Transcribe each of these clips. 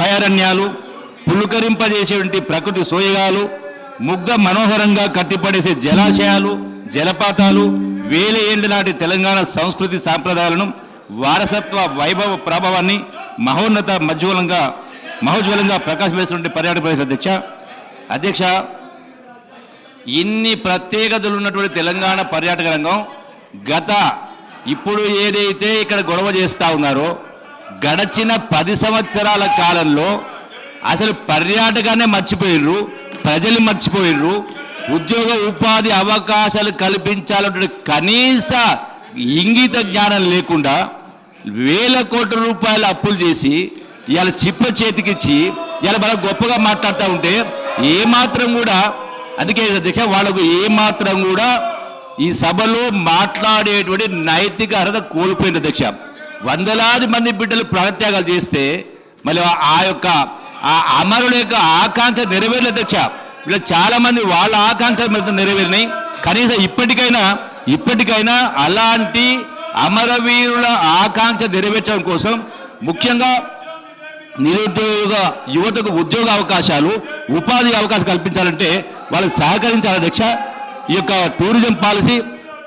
అభయారణ్యాలు పులుకరింపజేసేటువంటి ప్రకృతి సోయగాలు ముగ్గ మనోహరంగా కట్టిపడేసే జలాశయాలు జలపాతాలు వేల ఏళ్ళ నాటి తెలంగాణ సంస్కృతి సాంప్రదాయాలను వారసత్వ వైభవ ప్రభావాన్ని మహోన్నత మధ్యోలంగా మహోజ్వలంగా ప్రకాశిస్తున్నటువంటి పర్యాటక ప్రదేశ అధ్యక్ష. అధ్యక్ష ఇన్ని ప్రత్యేకతలు ఉన్నటువంటి తెలంగాణ పర్యాటక రంగం గత ఇప్పుడు ఏదైతే ఇక్కడ గొడవ చేస్తా ఉన్నారో గడచిన పది సంవత్సరాల కాలంలో అసలు పర్యాటకాన్ని మర్చిపోయిర్రు ప్రజలు మర్చిపోయిర్రు ఉద్యోగ ఉపాధి అవకాశాలు కల్పించాలంటే కనీస ఇంగిత జ్ఞానం లేకుండా వేల కోట్ల రూపాయలు అప్పులు చేసి ఇవాళ చిప్ప చేతికిచ్చి ఇవాళ మనం గొప్పగా మాట్లాడుతూ ఉంటే ఏమాత్రం కూడా అందుకే అధ్యక్ష వాళ్ళకు ఏమాత్రం కూడా ఈ సభలో మాట్లాడేటువంటి నైతిక అర్హత కోల్పోయింది అధ్యక్ష. వందలాది మంది బిడ్డలు ప్రాణత్యాగాలు చేస్తే మళ్ళీ ఆ యొక్క ఆ అమరుల యొక్క ఆకాంక్ష నెరవేరలేదు అధ్యక్ష ఇలా చాలా మంది వాళ్ళ ఆకాంక్షలు మీద నెరవేరినాయి. కనీసం ఇప్పటికైనా ఇప్పటికైనా అలాంటి అమరవీరుల ఆకాంక్ష నెరవేర్చడం కోసం ముఖ్యంగా నిరుద్యోగ యువతకు ఉద్యోగ అవకాశాలు ఉపాధి అవకాశం కల్పించాలంటే వాళ్ళు సహకరించాలి అధ్యక్ష. ఈ యొక్క టూరిజం పాలసీ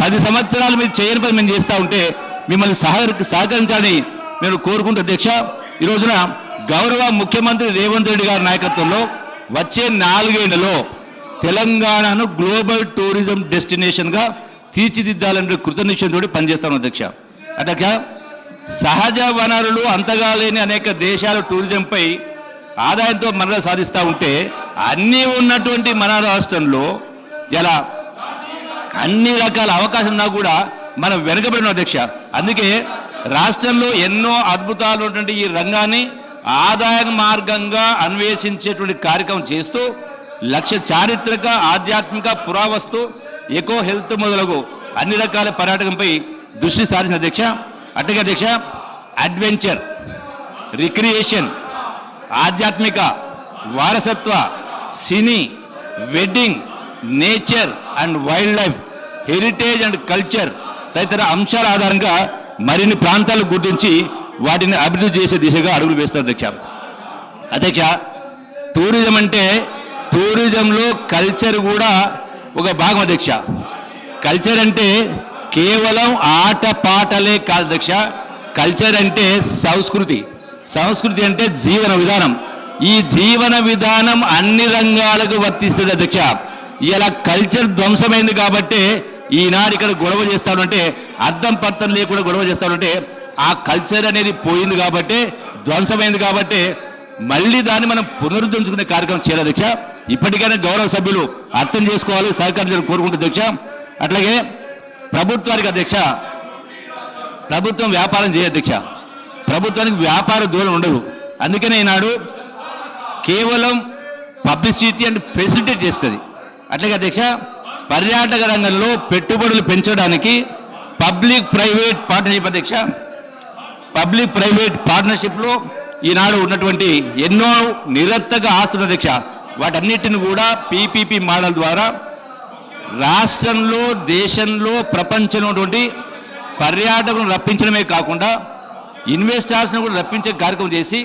పది సంవత్సరాలు మీరు చేయని పని మేము చేస్తూ ఉంటే మిమ్మల్ని సహకర సహకరించాలని నేను కోరుకుంటూ అధ్యక్ష ఈ రోజున గౌరవ ముఖ్యమంత్రి రేవంత్ రెడ్డి గారి నాయకత్వంలో వచ్చే నాలుగేళ్ళలో తెలంగాణను గ్లోబల్ టూరిజం డెస్టినేషన్గా తీర్చిదిద్దాలనే కృతనిశ్చయంతో పనిచేస్తాను అధ్యక్ష. అధ్యక్ష సహజ వనరులు అంతగా లేని అనేక దేశాలు టూరిజంపై ఆదాయంతో మనలో సాధిస్తూ ఉంటే అన్నీ ఉన్నటువంటి మన రాష్ట్రంలో ఎలా అన్ని రకాల అవకాశం ఉన్నా కూడా మనం వెనుకబడిన అధ్యక్ష. అందుకే రాష్ట్రంలో ఎన్నో అద్భుతాలు ఉన్నటువంటి ఈ రంగాన్ని ఆదాయ మార్గంగా అన్వేషించేటువంటి కార్యక్రమం చేస్తూ లక్ష చారిత్రక ఆధ్యాత్మిక పురావస్తు ఎకో హెల్త్ మొదలగు అన్ని రకాల పర్యాటకంపై దృష్టి సారించిన అధ్యక్ష. అట్లాగే అధ్యక్ష అడ్వెంచర్ రిక్రియేషన్ ఆధ్యాత్మిక వారసత్వ cine wedding nature and wildlife heritage and culture తదితర అంశాల ఆధారంగా మరిన్ని ప్రాంతాలు గుర్తించి వాటిని అభివృద్ధి చేసే దిశగా అడుగులు వేస్తారు అధ్యక్ష. అధ్యక్ష టూరిజం అంటే టూరిజంలో కల్చర్ కూడా ఒక భాగం అధ్యక్ష. కల్చర్ అంటే కేవలం ఆట పాటలే కాదు అధ్యక్ష. కల్చర్ అంటే సంస్కృతి. సంస్కృతి అంటే జీవన విధానం. ఈ జీవన విధానం అన్ని రంగాలకు వర్తిస్తుంది అధ్యక్ష. ఇలా కల్చర్ ధ్వంసమైంది కాబట్టి ఈనాడు ఇక్కడ గొడవ చేస్తాడంటే అర్థం పర్థం లేకుండా గొడవ చేస్తాడంటే ఆ కల్చర్ అనేది పోయింది కాబట్టి ధ్వంసమైంది కాబట్టి మళ్ళీ దాన్ని మనం పునరుద్ధరించుకునే కార్యక్రమం చేయాలి దీక్ష ఇప్పటికైనా గౌరవ సభ్యులు అర్థం చేసుకోవాలి సహకరించాలని కోరుకుంటుంది దీక్ష అట్లాగే ప్రభుత్వానికి అధ్యక్ష ప్రభుత్వం వ్యాపారం చేయ దీక్ష ప్రభుత్వానికి వ్యాపార దూరం ఉండదు. అందుకనే ఈనాడు కేవలం పబ్లిసిటీ అండ్ ఫెసిలిటేట్ చేస్తుంది. అట్లాగే అధ్యక్ష పర్యాటక రంగంలో పెట్టుబడులు పెంచడానికి పబ్లిక్ ప్రైవేట్ పార్ట్నర్షిప్ అధ్యక్ష పబ్లిక్ ప్రైవేట్ పార్ట్నర్షిప్లో ఈనాడు ఉన్నటువంటి ఎన్నో నిరర్థక ఆస్తులు అధ్యక్ష. వాటన్నిటిని కూడా పీపీపీ మోడల్ ద్వారా రాష్ట్రంలో దేశంలో ప్రపంచంలో ఉన్నటువంటి పర్యాటకులను రప్పించడమే కాకుండా ఇన్వెస్టర్స్ని కూడా రప్పించే కార్యక్రమం చేసి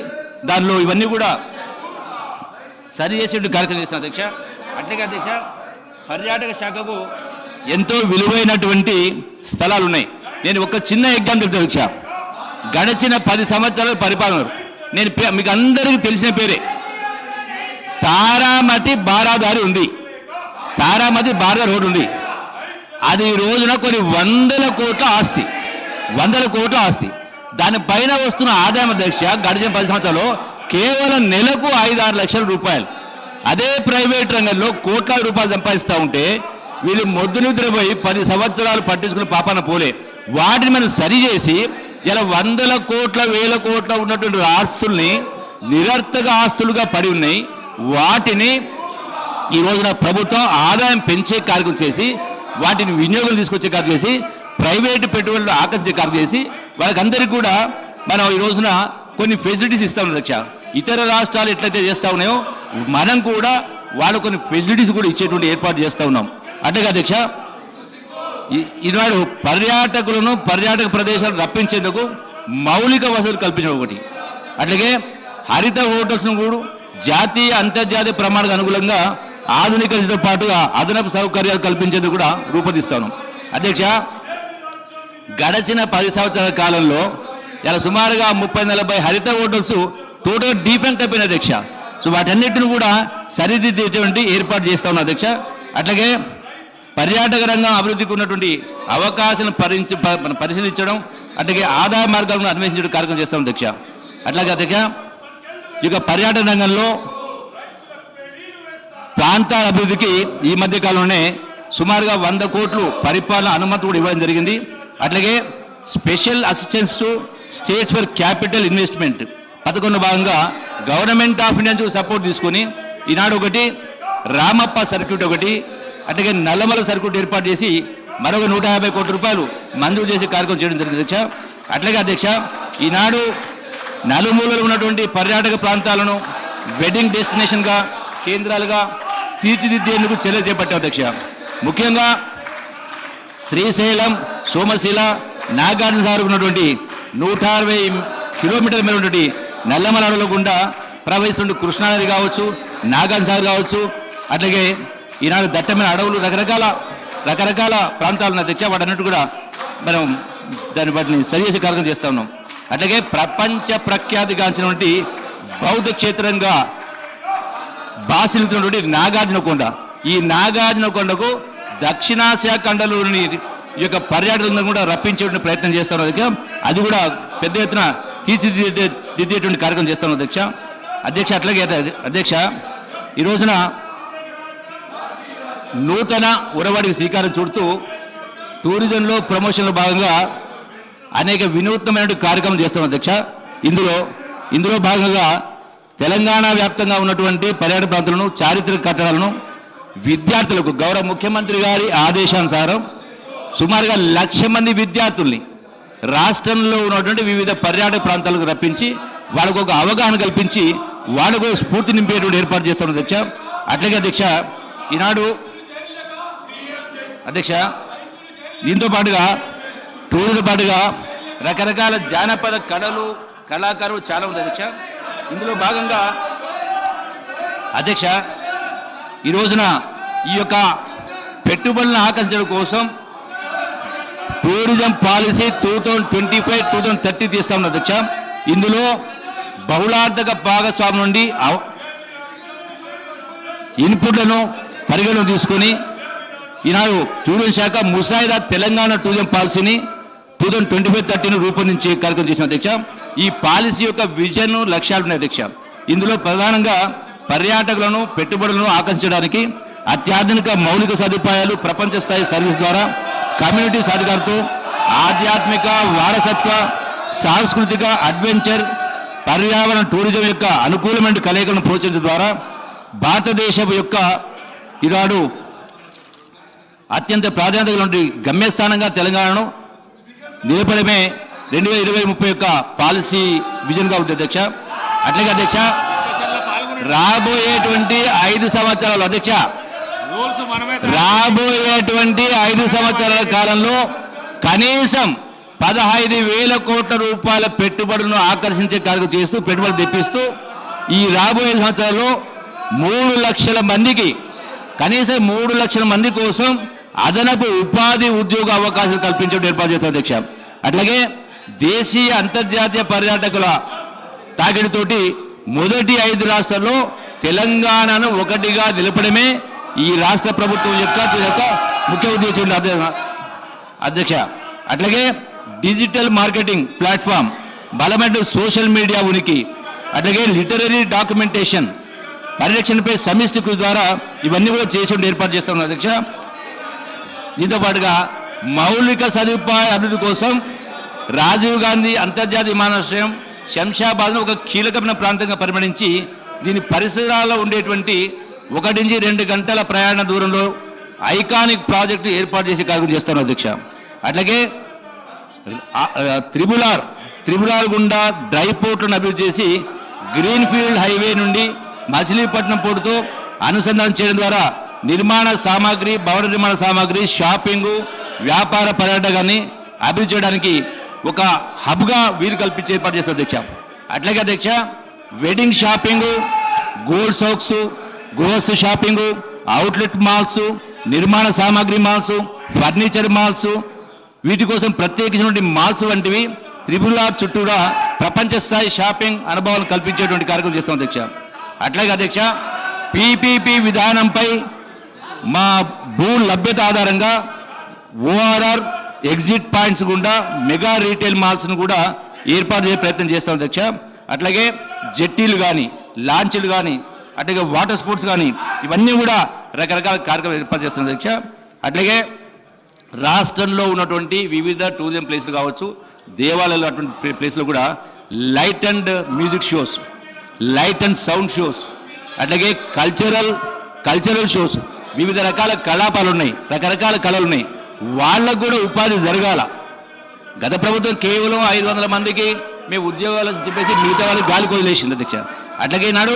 దానిలో ఇవన్నీ కూడా సరి చేసేటువంటి కార్యక్రమం చేస్తున్న అధ్యక్ష. అట్లాగే అధ్యక్ష పర్యాటక శాఖకు ఎంతో విలువైనటువంటి స్థలాలు ఉన్నాయి నేను ఒక చిన్న ఎగ్జాంపుల్ చెప్తాను అధ్యక్ష గడిచిన పది సంవత్సరాల పరిపాలన. నేను మీకు అందరికీ తెలిసిన పేరే. తారామతి బారాదారి ఉంది. తారామతి బారాదారి రోడ్డు ఉంది. అది ఈ రోజున కొన్ని వందల కోట్ల ఆస్తి. వందల కోట్ల ఆస్తి. దానిపైన వస్తున్న ఆదాయం అధ్యక్ష గడిచిన పది సంవత్సరాలు కేవలం నెలకు ఐదు ఆరు లక్షల రూపాయలు. అదే ప్రైవేట్ రంగంలో కోట్ల రూపాయలు సంపాదిస్తూ ఉంటే వీళ్ళు మొద్దు నిద్రపోయి పది సంవత్సరాలు పట్టించుకుని పాపాన పోలే. వాటిని మనం సరిచేసి ఇలా వందల కోట్ల వేల కోట్ల ఉన్నటువంటి ఆస్తుల్ని నిరర్థక ఆస్తులుగా పడి ఉన్నాయి. వాటిని ఈ రోజున ప్రభుత్వం ఆదాయం పెంచే కార్యక్రమం చేసి వాటిని వినియోగం తీసుకొచ్చే కార్యం చేసి ప్రైవేట్ పెట్టుబడులు ఆకర్షించే కార్యం చేసి వాళ్ళకందరికీ కూడా మనం ఈ రోజున కొన్ని ఫెసిలిటీస్ ఇస్తాం అధ్యక్ష ఇతర రాష్ట్రాలు ఎట్లయితే చేస్తా ఉన్నాయో మనం కూడా వాళ్ళు కొన్ని ఫెసిలిటీస్ కూడా ఇచ్చేటువంటి ఏర్పాటు చేస్తూ ఉన్నాం. అట్లాగే అధ్యక్ష ఈనాడు పర్యాటకులను పర్యాటక ప్రదేశాలు రప్పించేందుకు మౌలిక వసతులు కల్పించడం ఒకటి. అట్లాగే హరిత హోటల్స్ను కూడా జాతీయ అంతర్జాతీయ ప్రమాణాలకు అనుగుణంగా ఆధునికతతో పాటుగా అదనపు సౌకర్యాలు కల్పించేందుకు కూడా రూపొందిస్తాను అధ్యక్ష గడచిన పది సంవత్సరాల కాలంలో ఇలా సుమారుగా ముప్పై నలభై హరిత హోటల్స్ టోటల్ డిఫెక్ట్ అయిపోయిన అధ్యక్ష. సో వాటన్నిటిని కూడా సరిదిద్దేటువంటి ఏర్పాటు చేస్తా ఉన్నా అధ్యక్ష. అట్లాగే పర్యాటక రంగం అభివృద్ధికి ఉన్నటువంటి అవకాశాలను పరించి పరిశీలించడం అట్లాగే ఆదాయ మార్గాలను అన్వేషించడం కార్యక్రమం చేస్తాం అధ్యక్ష. అట్లాగే అధ్యక్ష ఈ యొక్క పర్యాటక రంగంలో ప్రాంతాల అభివృద్ధికి ఈ మధ్య కాలంలోనే సుమారుగా వంద కోట్లు పరిపాలన అనుమతి కూడా ఇవ్వడం జరిగింది. అట్లాగే special assistance to states for capital investment పథకంలో భాగంగా గవర్నమెంట్ ఆఫ్ ఇండియా నుంచి సపోర్ట్ తీసుకొని ఈనాడు ఒకటి రామప్ప సర్క్యూట్ ఒకటి అట్లాగే నల్లమల సర్క్యూట్ ఏర్పాటు చేసి మరొక నూట యాభై కోట్ల రూపాయలు మంజూరు చేసే కార్యక్రమం చేయడం జరిగింది అధ్యక్ష. అట్లాగే అధ్యక్ష ఈనాడు నలుమూలలు ఉన్నటువంటి పర్యాటక ప్రాంతాలను వెడ్డింగ్ డెస్టినేషన్గా కేంద్రాలుగా తీర్చిదిద్దేందుకు చర్యలు చేపట్టాం అధ్యక్ష. ముఖ్యంగా శ్రీశైలం సోమశిల నాగార్జున సాగర్ ఉన్నటువంటి నూట అరవై కిలోమీటర్ల మీద ఉన్నటువంటి నల్లమల అడవుల గుండా ప్రవహిస్తుండే కృష్ణానది కావచ్చు నాగార్జున కావచ్చు అట్లాగే ఈనాడు దట్టమైన అడవులు రకరకాల రకరకాల ప్రాంతాలు ఉన్న అధ్యక్ష వాటన్నిటి కూడా మనం దాన్ని వాటిని సరిచేసే కార్యక్రమం చేస్తా ఉన్నాం. అట్లాగే ప్రపంచ ప్రఖ్యాతిగాంచినటువంటి బౌద్ధ క్షేత్రంగా బాసిల్తున్నటువంటి నాగార్జున కొండ. ఈ నాగార్జున కొండకు దక్షిణాసియా ఖండలోని యొక్క పర్యాటకంగా కూడా రప్పించేటువంటి ప్రయత్నం చేస్తారు అది కూడా పెద్ద ఎత్తున తీర్చిదిద్దే దిద్దేటువంటి కార్యక్రమం చేస్తాను అధ్యక్ష. అధ్యక్ష అట్లాగే అధ్యక్ష ఈ రోజున నూతన ఉరవాడికి శ్రీకారం చుడుతూ టూరిజంలో ప్రమోషన్లో భాగంగా అనేక వినూత్నమైన కార్యక్రమం చేస్తాం అధ్యక్ష. ఇందులో ఇందులో భాగంగా తెలంగాణ వ్యాప్తంగా ఉన్నటువంటి పర్యాటక ప్రాంతాలను చారిత్రక కట్టడాలను విద్యార్థులకు గౌరవ ముఖ్యమంత్రి గారి ఆదేశానుసారం సుమారుగా లక్ష మంది విద్యార్థుల్ని రాష్ట్రంలో ఉన్నటువంటి వివిధ పర్యాటక ప్రాంతాలకు రప్పించి వాళ్ళకు ఒక అవగాహన కల్పించి వాళ్ళకు స్ఫూర్తి నింపేటువంటి ఏర్పాటు చేస్తాను అధ్యక్ష. అట్లాగే అధ్యక్ష ఈనాడు అధ్యక్ష దీంతో పాటుగా టూర్తో పాటుగా రకరకాల జానపద కళలు కళాకారులు చాలా ఉంది అధ్యక్ష. ఇందులో భాగంగా అధ్యక్ష ఈ రోజున ఈ యొక్క పెట్టుబడులను ఆకర్షించడం కోసం tourism policy two thousand twenty five two thousand thirty తీస్తా ఉన్న అధ్యక్ష. ఇందులో బహుళార్థక భాగస్వామి నుండి అవ- ఇన్పుట్లను పరిగణన తీసుకొని ఈనాడు టూరిజం శాఖ ముసాయిదా తెలంగాణ టూరిజం పాలసీని టూ థౌజండ్ ట్వంటీ ఫైవ్ థర్టీని రూపొందించే కార్యక్రమం చేసిన అధ్యక్ష. ఈ పాలసీ యొక్క విజన్ లక్ష్యాలు ఉన్నాయి అధ్యక్ష. ఇందులో ప్రధానంగా పర్యాటకులను పెట్టుబడులను ఆకర్షించడానికి అత్యాధునిక మౌలిక సదుపాయాలు ప్రపంచ స్థాయి సర్వీస్ ద్వారా కమ్యూనిటీ సాధికారతో ఆధ్యాత్మిక వారసత్వ సాంస్కృతిక అడ్వెంచర్ పర్యావరణ టూరిజం యొక్క అనుకూలమైన కలయికలను ప్రోత్సహించడం ద్వారా భారతదేశం యొక్క ఈనాడు అత్యంత ప్రాధాన్యత ఉన్నటువంటి గమ్యస్థానంగా తెలంగాణను నిలపడమే రెండు వేల ఇరవై ముప్పై యొక్క పాలసీ విజన్గా ఉంటుంది అధ్యక్ష. అట్లాగే అధ్యక్ష రాబోయేటువంటి ఐదు సంవత్సరాలు అధ్యక్ష రాబోయేటువంటి ఐదు సంవత్సరాల కాలంలో కనీసం పదహైదు వేల కోట్ల రూపాయల పెట్టుబడులను ఆకర్షించే కార్యక్రమం చేస్తూ పెట్టుబడులు తెప్పిస్తూ ఈ రాబోయే సంవత్సరాల్లో మూడు లక్షల మందికి కనీసం మూడు లక్షల మంది కోసం అదనపు ఉపాధి ఉద్యోగ అవకాశాలు కల్పించడం ఏర్పాటు చేస్తారు అధ్యక్ష. అట్లాగే దేశీయ అంతర్జాతీయ పర్యాటకుల తాకిడితోటి మొదటి ఐదు రాష్ట్రాల్లో తెలంగాణను ఒకటిగా నిలపడమే ఈ రాష్ట్ర ప్రభుత్వం యొక్క యొక్క ముఖ్య ఉద్దేశం అధ్యక్ష అట్లాగే డిజిటల్ మార్కెటింగ్ ప్లాట్ఫామ్ బలమైన సోషల్ మీడియా ఉనికి అట్లాగే లిటరరీ డాక్యుమెంటేషన్ పరిరక్షణపై సమిష్టి కృషి ద్వారా ఇవన్నీ కూడా చేసి ఏర్పాటు చేస్తాం అధ్యక్ష. దీంతో పాటుగా మౌలిక సదుపాయ అభివృద్ధి కోసం రాజీవ్ గాంధీ అంతర్జాతీయ విమానాశ్రయం శంషాబాద్ను ఒక కీలకమైన ప్రాంతంగా పరిగణించి దీని పరిసరాల్లో ఉండేటువంటి ఒకటి నుంచి రెండు గంటల ప్రయాణ దూరంలో ఐకానిక్ ప్రాజెక్టు ఏర్పాటు చేసే కార్యక్రమం చేస్తాను అధ్యక్ష. అట్లాగే త్రిబులార్ త్రిబులార్ గుండా డ్రై పోర్ట్లను అభివృద్ధి చేసి గ్రీన్ ఫీల్డ్ హైవే నుండి మచిలీపట్నం పోర్టుతో అనుసంధానం చేయడం ద్వారా నిర్మాణ సామాగ్రి భవన నిర్మాణ సామాగ్రి షాపింగ్ వ్యాపార పర్యాటకాన్ని అభివృద్ధి చేయడానికి ఒక హబ్గా వీలు కల్పించి ఏర్పాటు చేస్తారు అధ్యక్ష. అట్లాగే అధ్యక్ష వెడ్డింగ్ షాపింగ్ గోల్డ్ సోక్స్ గృహస్థ షాపింగ్ అవుట్లెట్ మాల్స్ నిర్మాణ సామాగ్రి మాల్స్ ఫర్నిచర్ మాల్స్ వీటి కోసం ప్రత్యేకించినటువంటి మాల్స్ వంటివి త్రిపుల్ ఆర్ చుట్టూరా ప్రపంచ స్థాయి షాపింగ్ అనుభవాలు కల్పించేటువంటి కార్యక్రమం చేస్తాం అధ్యక్ష. అట్లాగే అధ్యక్ష పీపీపీ విధానంపై మా భూ లభ్యత ఆధారంగా ఓఆర్ఆర్ ఎగ్జిట్ పాయింట్స్ గుండా మెగా రీటైల్ మాల్స్ను కూడా ఏర్పాటు చేసే ప్రయత్నం చేస్తాం అధ్యక్ష. అట్లాగే జెట్టీలు కానీ లాంచ్లు కానీ అట్లాగే వాటర్ స్పోర్ట్స్ కానీ ఇవన్నీ కూడా రకరకాల కార్యక్రమాలు ఏర్పాటు చేస్తున్న అధ్యక్ష అట్లాగే రాష్ట్రంలో ఉన్నటువంటి వివిధ టూరిజం ప్లేస్లు కావచ్చు దేవాలయాలు అటువంటి ప్లే- ప్లేస్లో కూడా light and music shows light and sound shows అట్లాగే కల్చరల్ కల్చరల్ షోస్ వివిధ రకాల కళాపాలు ఉన్నాయి రకరకాల కళలు ఉన్నాయి. వాళ్ళకు కూడా ఉపాధి జరగాల. గత ప్రభుత్వం కేవలం ఐదు వందల మందికి మేము ఉద్యోగాలు చెప్పేసి మిగతా వాళ్ళకి గాలి వదిలేసింది అధ్యక్ష అట్లాగే నాడు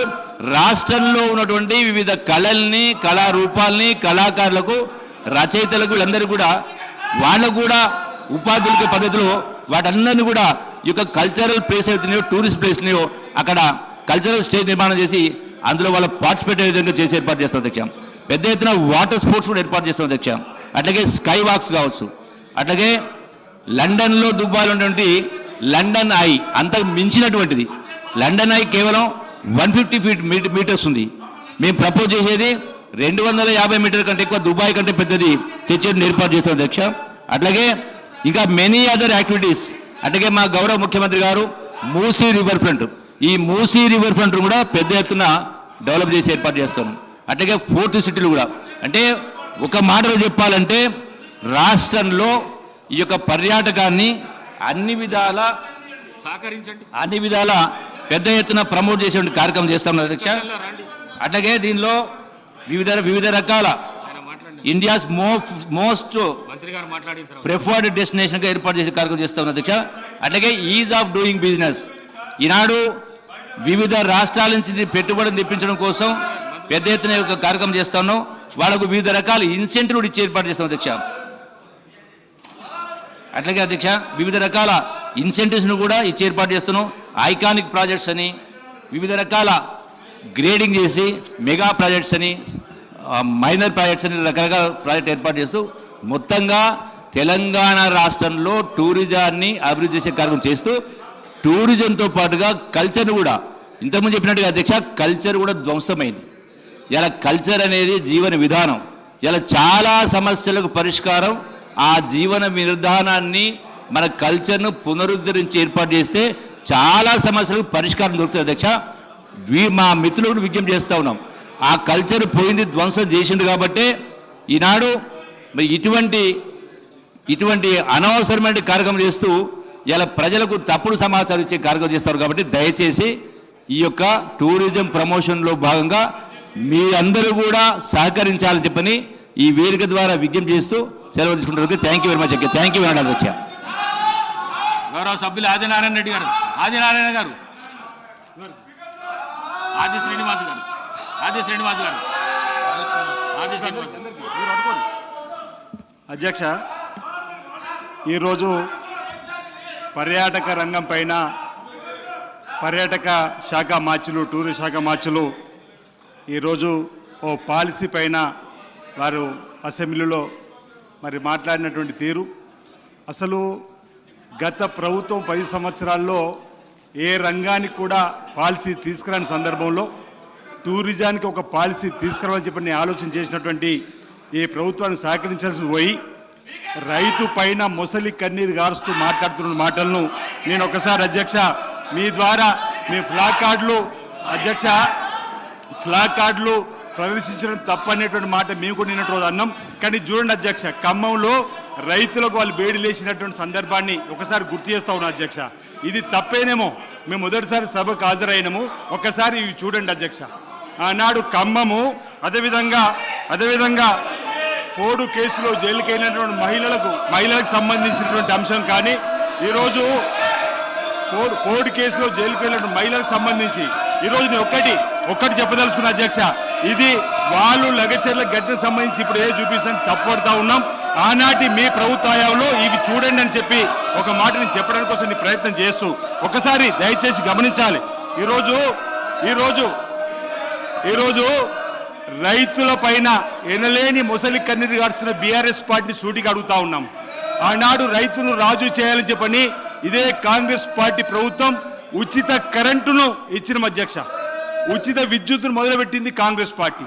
రాష్ట్రంలో ఉన్నటువంటి వివిధ కళల్ని కళారూపాల్ని కళాకారులకు రచయితలకు వీళ్ళందరూ కూడా వాళ్ళకు కూడా ఉపాధులకి పద్ధతిలో వాటందరినీ కూడా ఈ యొక్క కల్చరల్ ప్లేస్ అవుతున్నాయో టూరిస్ట్ ప్లేస్నియో అక్కడ కల్చరల్ స్టేజ్ నిర్మాణం చేసి అందులో వాళ్ళ పార్టిసిపేట్ అయ్యే విధంగా చేసి ఏర్పాటు చేస్తాం అధ్యక్ష. పెద్ద ఎత్తున వాటర్ స్పోర్ట్స్ కూడా ఏర్పాటు చేస్తాం అధ్యక్ష. అట్లాగే స్కై వాక్స్ కావచ్చు. అట్లాగే లండన్లో దుబాయ్లో ఉన్నటువంటి లండన్ ఐ అంత మించినటువంటిది. లండన్ ఐ కేవలం వన్ ఫిఫ్టీ ఫీట్ మీటర్స్ ఉంది. మేము ప్రపోజ్ చేసేది రెండు వందల యాభై మీటర్ కంటే ఎక్కువ దుబాయ్ కంటే పెద్దది తెచ్చేది ఏర్పాటు చేస్తాం అధ్యక్ష. అట్లాగే ఇంకా మెనీ అదర్ యాక్టివిటీస్ అట్లాగే మా గౌరవ ముఖ్యమంత్రి గారు మూసీ రివర్ ఫ్రంట్ ఈ మూసీ రివర్ ఫ్రంట్ కూడా పెద్ద ఎత్తున డెవలప్ చేసి ఏర్పాటు చేస్తాం అట్లాగే ఫోర్త్ సిటీలు కూడా. అంటే ఒక మాటలో చెప్పాలంటే రాష్ట్రంలో ఈ యొక్క పర్యాటకాన్ని అన్ని విధాల సహకరించండి. అన్ని విధాల పెద్ద ఎత్తున ప్రమోట్ చేసే కార్యక్రమం చేస్తాం అధ్యక్ష. అట్లాగే దీనిలో వివిధ వివిధ రకాల ఇండియాస్ మోస్ట్ మోస్ట్ మంత్రి ప్రిఫర్డ్ డెస్టినేషన్గా ఏర్పాటు చేసే కార్యక్రమం చేస్తాం అధ్యక్ష. అట్లాగే ఈజ్ ఆఫ్ డూయింగ్ బిజినెస్. ఈనాడు వివిధ రాష్ట్రాల నుంచి పెట్టుబడులు తెప్పించడం కోసం పెద్ద ఎత్తున యొక్క కార్యక్రమం చేస్తాను వాళ్ళకు వివిధ రకాల ఇన్సెంటివ్ ఇచ్చి ఏర్పాటు చేస్తాం అధ్యక్ష. అట్లాగే అధ్యక్ష వివిధ రకాల ఇన్సెంటివ్స్ను కూడా ఇచ్చి ఏర్పాటు చేస్తున్నాం. ఐకానిక్ ప్రాజెక్ట్స్ అని వివిధ రకాల గ్రేడింగ్ చేసి మెగా ప్రాజెక్ట్స్ అని మైనర్ ప్రాజెక్ట్స్ అని రకరకాల ప్రాజెక్ట్ ఏర్పాటు చేస్తూ మొత్తంగా తెలంగాణ రాష్ట్రంలో టూరిజాన్ని అభివృద్ధి చేసే కార్యక్రమం చేస్తూ టూరిజంతో పాటుగా కల్చర్ను కూడా ఇంతకుముందు చెప్పినట్టుగా అధ్యక్ష కల్చర్ కూడా ధ్వంసమైంది. ఇలా కల్చర్ అనేది జీవన విధానం. ఇలా చాలా సమస్యలకు పరిష్కారం ఆ జీవన విధానాన్ని మన కల్చర్ను పునరుద్ధరించి ఏర్పాటు చేస్తే చాలా సమస్యలకు పరిష్కారం దొరుకుతుంది అధ్యక్ష. మా మిత్రులకు విజ్ఞప్తి చేస్తూ ఉన్నాం. ఆ కల్చర్ పోయింది ధ్వంసం చేసిండు కాబట్టే ఈనాడు మరి ఇటువంటి ఇటువంటి అనవసరమైన కార్యక్రమం చేస్తూ ఇలా ప్రజలకు తప్పుడు సమాచారం ఇచ్చే కార్యక్రమం చేస్తారు కాబట్టి దయచేసి ఈ యొక్క టూరిజం ప్రమోషన్లో భాగంగా మీ అందరూ కూడా సహకరించాలని చెప్పని ఈ వేదిక ద్వారా విజ్ఞప్తి చేస్తూ సెలవు తీసుకుంటారు thank you very much thank you very much అధ్యక్ష. గౌరవ సభ్యులు ఆదినారాయణ రెడ్డి గారు. ఆదినారాయణ గారు. ఆది శ్రీనివాస్ గారు. ఆది శ్రీనివాస్ గారు. ఆది శ్రీనివాస్ అధ్యక్ష ఈరోజు పర్యాటక రంగం పైన పర్యాటక శాఖ మార్చులు టూరిస్ట్ శాఖ మార్చులు ఈరోజు ఓ పాలసీ పైన వారు అసెంబ్లీలో మరి మాట్లాడినటువంటి తీరు. అసలు గత ప్రభుత్వం పది సంవత్సరాల్లో ఏ రంగానికి కూడా పాలసీ తీసుకురాని సందర్భంలో టూరిజానికి ఒక పాలసీ తీసుకురావాలని చెప్పి నేను ఆలోచన చేసినటువంటి ఈ ప్రభుత్వాన్ని సహకరించాల్సి పోయి రైతు పైన మొసలి కన్నీరు గారుస్తూ మాట్లాడుతున్న మాటలను నేను ఒకసారి అధ్యక్ష మీ ద్వారా మీ ఫ్లాగ్ కార్డులు అధ్యక్ష ఫ్లాగ్ కార్డులు ప్రదర్శించడం తప్పనేటువంటి మాట మేము కూడా నిన్నటి రోజు అన్నాం. కానీ చూడండి అధ్యక్ష ఖమ్మంలో రైతులకు వాళ్ళు వేడి లేచినటువంటి సందర్భాన్ని ఒకసారి గుర్తు చేస్తా ఉన్నా అధ్యక్ష. ఇది తప్పేనేమో. మేము మొదటిసారి సభకు హాజరైనము. ఒకసారి ఇవి చూడండి అధ్యక్ష. ఆనాడు ఖమ్మము అదేవిధంగా అదేవిధంగా పోడు కేసులో జైలుకి వెళ్ళినటువంటి మహిళలకు మహిళలకు సంబంధించినటువంటి అంశం కానీ ఈరోజు కోడ్ కోడ్ కేసులో జైలుకి వెళ్ళినటువంటి మహిళలకు సంబంధించి ఈరోజు నేను ఒక్కటి ఒక్కటి చెప్పదలుచుకున్న అధ్యక్ష. ఇది వాళ్ళు లగచర్ల గడ్డకు సంబంధించి ఇప్పుడు ఏ చూపిస్తాను తప్పుపడతా ఉన్నాం. ఆనాటి మీ ప్రభుత్వాయంలో ఇవి చూడండి అని చెప్పి ఒక మాట నేను చెప్పడానికి కోసం ప్రయత్నం చేస్తూ ఒకసారి దయచేసి గమనించాలి. ఈరోజు ఈరోజు ఈరోజు రైతుల పైన ఎనలేని ముసలి కన్నీరు గాడుస్తున్న బీఆర్ఎస్ పార్టీని సూటిగా అడుగుతా ఉన్నాం. ఆనాడు రైతును రాజు చేయాలని చెప్పని ఇదే కాంగ్రెస్ పార్టీ ప్రభుత్వం ఉచిత కరెంటును ఇచ్చిన అధ్యక్ష. ఉచిత విద్యుత్తును మొదలుపెట్టింది కాంగ్రెస్ పార్టీ.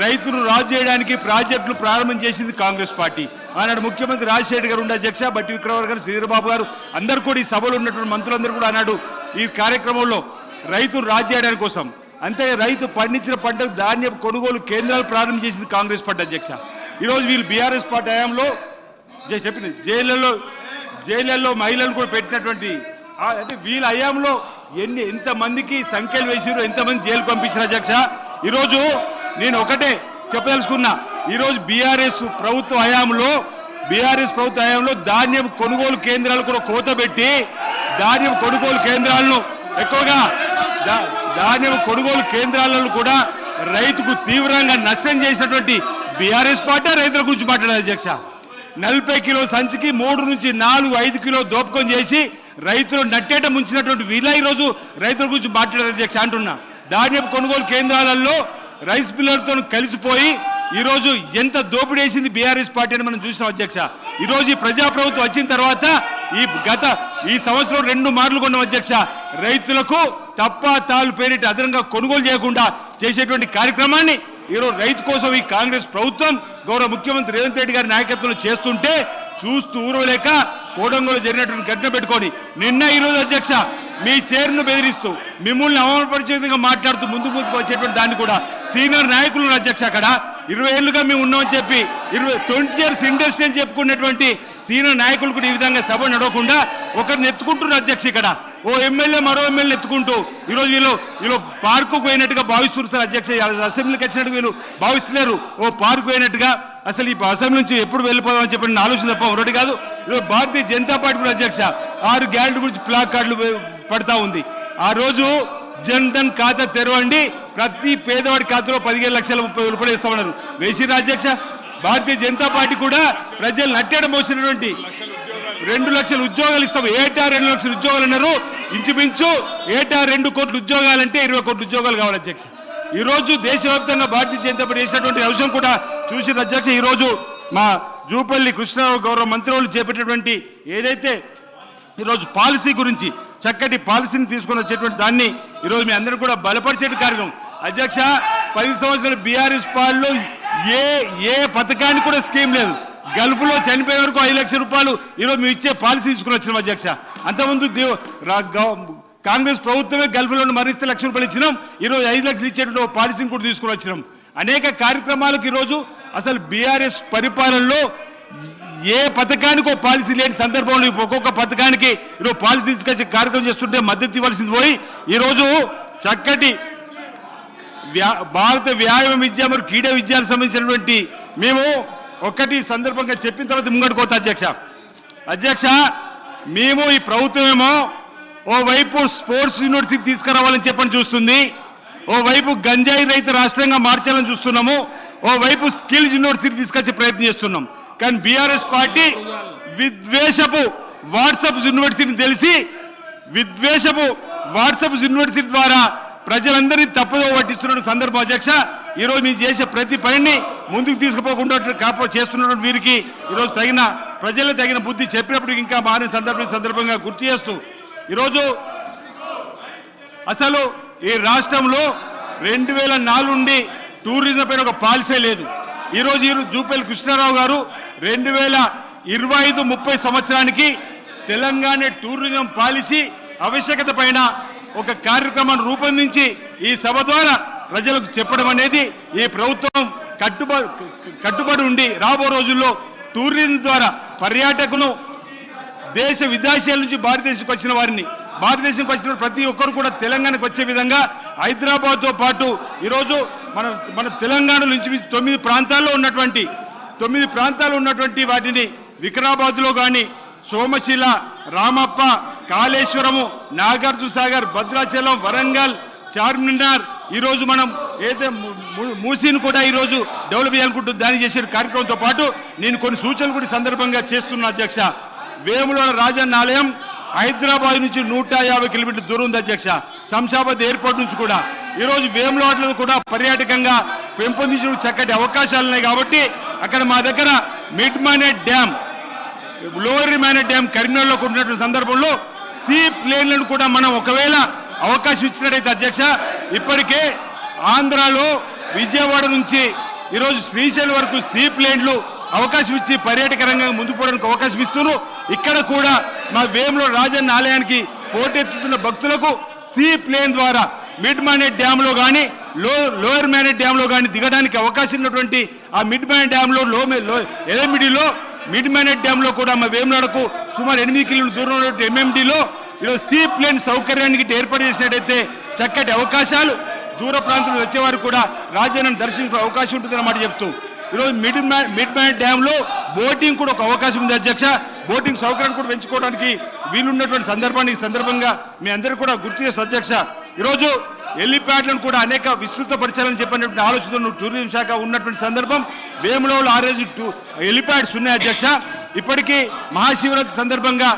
రైతులు రాజు చేయడానికి ప్రాజెక్టులు ప్రారంభం చేసింది కాంగ్రెస్ పార్టీ. ఆనాడు ముఖ్యమంత్రి రాజశేఖర్ గారు ఉండే అధ్యక్ష బట్టి విక్రమార్ గారు శ్రీధరబాబు గారు అందరు కూడా ఈ సభలో ఉన్నటువంటి మంత్రులందరూ కూడా ఆనాడు ఈ కార్యక్రమంలో రైతులు రాజు చేయడానికి కోసం. అంతే రైతు పండించిన పంటకు ధాన్యం కొనుగోలు కేంద్రాలు ప్రారంభం చేసింది కాంగ్రెస్ పార్టీ అధ్యక్ష. ఈరోజు వీళ్ళు బీఆర్ఎస్ పార్టీ హయాంలో జై- చెప్పిన జైళ్ళలో జైళ్ళల్లో మహిళలు కూడా పెట్టినటువంటి అంటే వీళ్ళ హయాంలో ఎన్ని ఎంతమందికి సంఖ్యలు వేసిరు ఎంతమంది జైలు పంపించిన అధ్యక్ష ఈరోజు నేను ఒకటే చెప్పదలుచుకున్నా. ఈరోజు బీఆర్ఎస్ ప్రభుత్వ హయాంలో బీఆర్ఎస్ ప్రభుత్వ హయాంలో ధాన్యం కొనుగోలు కేంద్రాలు కూడా కోత పెట్టి ధాన్యం కొనుగోలు కేంద్రాలను ఎక్కువగా ధాన్యం కొనుగోలు కేంద్రాలను కూడా రైతుకు తీవ్రంగా నష్టం చేసినటువంటి బీఆర్ఎస్ పార్టీ రైతుల గురించి మాట్లాడారు అధ్యక్ష నలభై కిలో సంచికి మూడు నుంచి నాలుగు ఐదు కిలో దోపకం చేసి రైతులు నట్టేట ముంచినటువంటి వీళ్ళ ఈరోజు రైతుల గురించి మాట్లాడారు అధ్యక్ష అంటున్నా. ధాన్యం కొనుగోలు కేంద్రాలలో రైస్ మిల్లర్తో కలిసిపోయి ఈరోజు ఎంత దోపిడీ వేసింది బీఆర్ఎస్ పార్టీ అని మనం చూసినాం అధ్యక్ష. ఈరోజు ఈ ప్రజాప్రభుత్వం వచ్చిన తర్వాత ఈ గత ఈ సంవత్సరం రెండు మార్లు కొన్నాం అధ్యక్ష. రైతులకు తప్ప తాలు పేరిట అదనంగా కొనుగోలు చేయకుండా చేసేటువంటి కార్యక్రమాన్ని ఈరోజు రైతు కోసం ఈ కాంగ్రెస్ ప్రభుత్వం గౌరవ ముఖ్యమంత్రి రేవంత్ రెడ్డి గారి నాయకత్వంలో చేస్తుంటే చూస్తూ ఊరవలేక కోడంగోలు జరిగినటువంటి ఘటన పెట్టుకొని నిన్న ఈరోజు అధ్యక్ష మీ చైర్ను బెదిరిస్తూ మిమ్మల్ని అవమానపరిచే విధంగా మాట్లాడుతూ ముందు ముందుకు వచ్చేటువంటి దాన్ని కూడా సీనియర్ నాయకులు అధ్యక్ష అక్కడ. ఇరవై ఏళ్ళుగా మేము ఉన్నామని చెప్పి ఇరవై ట్వంటీ ఇయర్స్ ఇండస్ట్రీ అని చెప్పుకున్నటువంటి సీనియర్ నాయకులు కూడా ఈ విధంగా సభ నడవకుండా ఒకరిని ఎత్తుకుంటున్నారు అధ్యక్ష ఇక్కడ. ఓ ఎమ్మెల్యే మరో ఎమ్మెల్యే ఎత్తుకుంటూ ఈరోజు వీళ్ళు వీళ్ళు పార్కు పోయినట్టుగా భావిస్తున్నారు సార్ అధ్యక్ష. అసెంబ్లీకి వచ్చినట్టు వీళ్ళు భావిస్తలేరు. ఓ పార్కు పోయినట్టుగా అసలు ఈ అసెంబ్లీ నుంచి ఎప్పుడు వెళ్ళిపోదామని చెప్పి ఆలోచన తప్ప ఒకటి కాదు. ఈరోజు భారతీయ జనతా పార్టీ కూడా అధ్యక్ష ఆరు గ్యారెంటీ గురించి ప్లాక్ కార్డులు పడతా ఉంది. ఆ రోజు జన్ధన్ ఖాతా తెరవండి ప్రతి పేదవాడి ఖాతాలో పదిహేను లక్షల ముప్పై రూపాయలు ఇస్తామన్నారు వేసిరా అధ్యక్ష? భారతీయ జనతా పార్టీ కూడా ప్రజలు నట్టేయడం వచ్చినటువంటి రెండు లక్షల ఉద్యోగాలు ఇస్తాం ఏటా రెండు లక్షల ఉద్యోగాలు అన్నారు. ఇంచుమించు ఏటా రెండు కోట్ల ఉద్యోగాలంటే ఇరవై కోట్ల ఉద్యోగాలు కావాలి అధ్యక్ష. ఈరోజు దేశవ్యాప్తంగా భారతీయ జనతా పార్టీ చేసినటువంటి అంశం కూడా చూసిన అధ్యక్ష. ఈరోజు మా జూపల్లి కృష్ణారావు గౌరవ మంత్రులు చేపట్టినటువంటి ఏదైతే ఈరోజు పాలసీ గురించి చక్కటి పాలసీని తీసుకొని వచ్చేటువంటి దాన్ని ఈరోజు మీ అందరూ కూడా బలపరిచే కార్యక్రమం. అధ్యక్ష పది సంవత్సరాలు బీఆర్ఎస్ పాల్లో ఏ ఏ పథకానికి కూడా స్కీమ్ లేదు. గల్ఫ్లో చనిపోయే వరకు ఐదు లక్షల రూపాయలు ఈరోజు మేము ఇచ్చే పాలసీ తీసుకుని వచ్చినాం అధ్యక్ష. అంతకుముందు కాంగ్రెస్ ప్రభుత్వమే గల్ఫ్లో మరిస్తే లక్ష రూపాయలు ఇచ్చినాం. ఈరోజు ఐదు లక్షలు ఇచ్చేటువంటి పాలసీని కూడా తీసుకుని వచ్చినాం. అనేక కార్యక్రమాలకు ఈరోజు అసలు బీఆర్ఎస్ పరిపాలనలో ఏ పథకానికి ఒక పాలసీ లేని సందర్భంలో ఒక్కొక్క పథకానికి ఈరోజు పాలసీ తీసుకొచ్చి కార్యక్రమం చేస్తుంటే మద్దతు ఇవ్వాల్సింది పోయి ఈరోజు చక్కటి భారత వ్యాయామ విద్య మరియు క్రీడా విద్యకు సంబంధించినటువంటి మేము ఒక్కటి సందర్భంగా చెప్పిన తర్వాత ముంగడికి అధ్యక్ష. అధ్యక్ష మేము ఈ ప్రభుత్వమేమో ఓవైపు స్పోర్ట్స్ యూనివర్సిటీ తీసుకురావాలని చెప్పని చూస్తుంది. ఓవైపు గంజాయి రైతు రాష్ట్రంగా మార్చాలని చూస్తున్నాము. ఓవైపు స్కిల్ యూనివర్సిటీ తీసుకొచ్చే ప్రయత్నం చేస్తున్నాం. కానీ బీఆర్ఎస్ పార్టీ విద్వేషపు వాట్సాప్ యూనివర్సిటీని తెలిసి విద్వేషపు వాట్సాప్ యూనివర్సిటీ ద్వారా ప్రజలందరినీ తప్పుదో పట్టిస్తున్న సందర్భం అధ్యక్ష ఈరోజు మీరు చేసే ప్రతి పనిని ముందుకు తీసుకుపోకుండా కాపో చేస్తున్నటువంటి వీరికి ఈరోజు తగిన ప్రజలు తగిన బుద్ధి చెప్పినప్పటికీ ఇంకా మారిన సందర్భం సందర్భంగా గుర్తు చేస్తూ ఈరోజు అసలు ఈ రాష్ట్రంలో రెండు వేల నాలుగు నుండి టూరిజం పైన ఒక పాలసీ లేదు. ఈరోజు ఈ జూపల్లి కృష్ణారావు గారు రెండు వేల ఇరవై ఐదు ముప్పై సంవత్సరానికి తెలంగాణ టూరిజం పాలసీ ఆవశ్యకత పైన ఒక కార్యక్రమాన్ని రూపొందించి ఈ సభ ద్వారా ప్రజలకు చెప్పడం అనేది ఈ ప్రభుత్వం కట్టుబడి కట్టుబడి ఉండి రాబో రోజుల్లో టూరిజం ద్వారా పర్యాటకును దేశ విదేశాల నుంచి భారతదేశంకి వచ్చిన వారిని భారతదేశంకి వచ్చిన ప్రతి ఒక్కరు కూడా తెలంగాణకు వచ్చే విధంగా హైదరాబాద్తో పాటు ఈరోజు మన మన తెలంగాణ నుంచి తొమ్మిది ప్రాంతాల్లో ఉన్నటువంటి తొమ్మిది ప్రాంతాలు ఉన్నటువంటి వాటిని వికారాబాద్లో కానీ సోమశిల రామప్ప కాళేశ్వరము నాగార్జున సాగర్ భద్రాచలం వరంగల్ చార్మినార్ ఈరోజు మనం ఏదైతే మూసీని కూడా ఈ రోజు డెవలప్ చేయాలనుకుంటూ దాని చేసే కార్యక్రమంతో పాటు నేను కొన్ని సూచనలు కూడా సందర్భంగా చేస్తున్నా అధ్యక్ష. వేముల రాజన్న ఆలయం హైదరాబాద్ నుంచి నూట యాభై కిలోమీటర్ల దూరం ఉంది అధ్యక్ష. శంషాబాద్ ఎయిర్పోర్ట్ నుంచి కూడా. ఈరోజు వేములవాడలో కూడా పర్యాటకంగా పెంపొందించడం చక్కటి అవకాశాలు ఉన్నాయి కాబట్టి అక్కడ మా దగ్గర mid Manair dam lower Manair dam కరీంనగర్లో ఉన్నటువంటి సందర్భంలో సీ ప్లేన్లను కూడా మనం ఒకవేళ అవకాశం ఇచ్చినట్టయితే అధ్యక్ష ఇప్పటికే ఆంధ్రాలో విజయవాడ నుంచి ఈరోజు శ్రీశైలం వరకు సీ ప్లేన్లు అవకాశం ఇచ్చి పర్యాటక రంగం ముందుకు పోవడానికి అవకాశం ఇస్తున్నారు. ఇక్కడ కూడా మా వేములో రాజన్న ఆలయానికి పోటెత్తుతున్న భక్తులకు సీ ప్లేన్ ద్వారా మిడ్ మానేట్ డ్యామ్లో కానీ లో లోయర్ మేనేజ్ డ్యామ్లో కానీ దిగడానికి అవకాశం ఉన్నటువంటి ఆ మిడ్ మానేట్ డ్యామ్లో లో మిడ్ మేనేట్ డ్యామ్లో కూడా మా వేమునాడకు సుమారు ఎనిమిది కిలోమీటర్ల దూరంలో ఉన్నటువంటి ఎంఎండిలో ఈరోజు సీ ప్లేన్ సౌకర్యానికి ఏర్పాటు చేసినట్టయితే చక్కటి అవకాశాలు దూర ప్రాంతంలో వచ్చేవారు కూడా రాజధానిని దర్శించే అవకాశం ఉంటుందన్నమాట చెప్తూ. ఈరోజు మిడ్ మిడ్ మ్యాన్ డ్యామ్లో బోటింగ్ కూడా ఒక అవకాశం ఉంది అధ్యక్ష. బోటింగ్ సౌకర్యం కూడా పెంచుకోవడానికి వీలున్నటువంటి సందర్భాన్ని ఈ సందర్భంగా మీ అందరూ కూడా గుర్తు చేస్తారు అధ్యక్ష. ఈరోజు ఎల్లిప్యాడ్లను కూడా అనేక విస్తృతపరచాలని చెప్పినటువంటి ఆలోచనలు టూరిజం శాఖ ఉన్నటువంటి సందర్భం వేములో ఆ రోజు టూ ఉన్నాయి అధ్యక్ష. ఇప్పటికీ మహాశివరాత్రి సందర్భంగా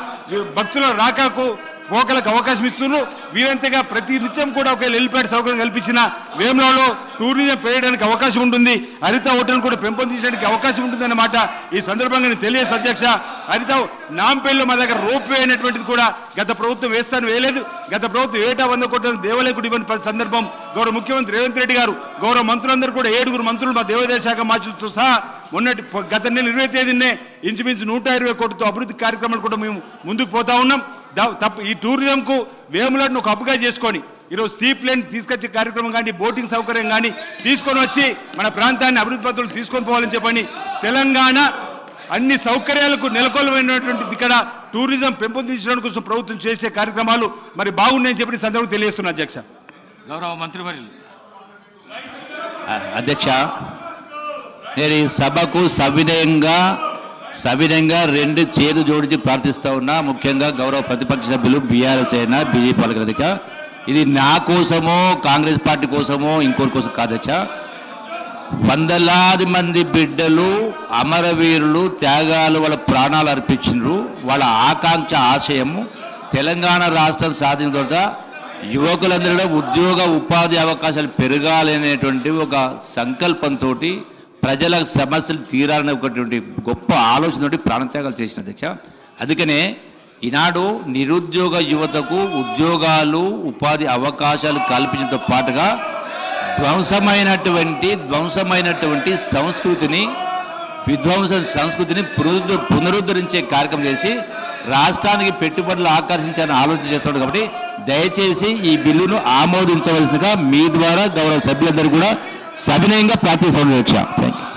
భక్తుల రాకకు పోకలకు అవకాశం ఇస్తున్నారు. వీరంతగా ప్రతి నిత్యం కూడా ఒకవేళ ఎలిప్యాడ్ సౌకర్యం కల్పించిన వేములలో టూరిజం పెరగడానికి అవకాశం ఉంటుంది. హరిత హోటల్ కూడా పెంపొందించడానికి అవకాశం ఉంటుందన్నమాట. ఈ సందర్భంగా నేను తెలియజేసి అధ్యక్ష. హరిత నాంపల్లిలో మా దగ్గర రోప్ వే అనేటువంటిది కూడా గత ప్రభుత్వం వేస్తాను వేయలేదు. గత ప్రభుత్వం ఏటా వంద కోట్ల దేవాలయకుడు ఇవ్వని సందర్భం గౌరవ ముఖ్యమంత్రి రేవంత్ రెడ్డి గారు గౌరవ మంత్రులందరూ కూడా ఏడుగురు మంత్రులు మా దేవాదాయ శాఖ మార్చుతో సహా మొన్నటి గత నెల ఇరవై తేదీనే ఇంచుమించు నూట ఇరవై కోట్లతో అభివృద్ధి కార్యక్రమాలు కూడా మేము ముందుకు పోతా ఉన్నాం. తప్ప ఈ టూరిజంకు వేములను ఒక హబ్గా చేసుకొని ఈరోజు సీ ప్లేన్ తీసుకొచ్చే కార్యక్రమం కానీ బోటింగ్ సౌకర్యం కానీ తీసుకొని వచ్చి మన ప్రాంతాన్ని అభివృద్ధి పద్ధతులు తీసుకొని పోవాలని చెప్పని తెలంగాణ అన్ని సౌకర్యాలకు నెలకొల్మైనటువంటి ఇక్కడ టూరిజం పెంపొందించడం కోసం ప్రభుత్వం చేసే కార్యక్రమాలు మరి బాగున్నాయని చెప్పి సందర్భంగా తెలియజేస్తున్నా అధ్యక్ష. గౌరవ మంత్రివర్యులు అ- అధ్యక్ష నేను ఈ సభకు సవినయంగా సవినంగా రెండు చేతులు జోడించి ప్రార్థిస్తూ ఉన్నా. ముఖ్యంగా గౌరవ ప్రతిపక్ష సభ్యులు బీఆర్ఎస్ అయినా బీజేపీ వాళ్ళకి ఇది నా కోసమో కాంగ్రెస్ పార్టీ కోసమో ఇంకోటి కోసం కాదచ్చా వందలాది మంది బిడ్డలు అమరవీరులు త్యాగాలు వాళ్ళ ప్రాణాలు అర్పించినారు. వాళ్ళ ఆకాంక్ష ఆశయము తెలంగాణ రాష్ట్రం సాధించిన తర్వాత యువకులందరూ కూడా ఉద్యోగ ఉపాధి అవకాశాలు పెరగాలనేటువంటి ఒక సంకల్పంతో ప్రజల సమస్యలు తీరాలనే ఒకటువంటి గొప్ప ఆలోచనతోటి ప్రాణత్యాగాలు చేసిన అధ్యక్ష. అందుకనే ఈనాడు నిరుద్యోగ యువతకు ఉద్యోగాలు ఉపాధి అవకాశాలు కల్పించడంతో పాటుగా ధ్వంసమైనటువంటి ధ్వంసమైనటువంటి సంస్కృతిని విధ్వంస సంస్కృతిని పునరుద్ధ పునరుద్ధరించే కార్యక్రమం చేసి రాష్ట్రానికి పెట్టుబడులు ఆకర్షించాలని ఆలోచన చేస్తున్నాడు కాబట్టి దయచేసి ఈ బిల్లును ఆమోదించవలసిందిగా మీ ద్వారా గౌరవ సభ్యులందరూ కూడా సవినయంగా ప్రార్థిస్తున్నాడు అధ్యక్ష thank you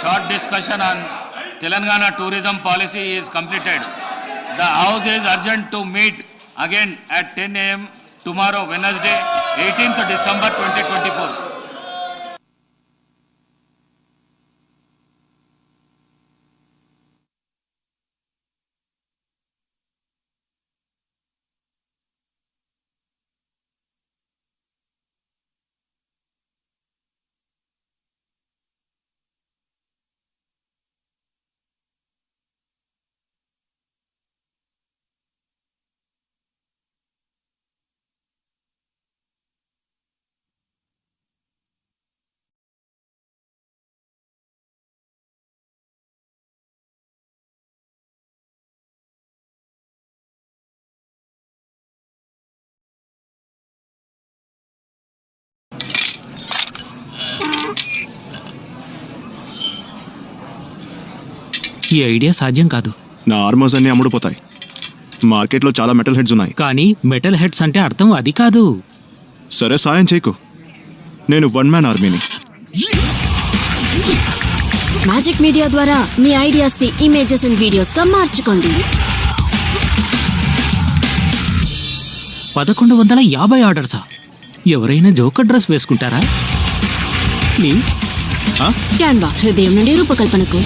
short discussion on Telangana tourism policy is completed. The house is urgent to meet again at 10 a.m. tomorrow, Wednesday, 18th December 2024. ఈ ఐడియా సాధ్యం కాదు. నా ఆర్మోస్ అన్ని అమ్ముడుపోతాయి. మార్కెట్లో చాలా మెటల్ హెడ్స్ ఉన్నాయి. కానీ మెటల్ హెడ్స్ అంటే అర్థం అది కాదు. సరే సాయం చేయకు. నేను వన్ మ్యాన్ ఆర్మీని మ్యాజిక్ మీడియా ద్వారా మీ ఐడియాస్ని ఇమేజెస్ అండ్ వీడియోస్గా మార్చుకోండి. పదకొండు వందల యాభై ఆర్డర్సా ఎవరైనా జోకర్ డ్రెస్ వేసుకుంటారా? ప్లీజ్ క్యాన్వా హృదయం నుండి రూపకల్పనకు.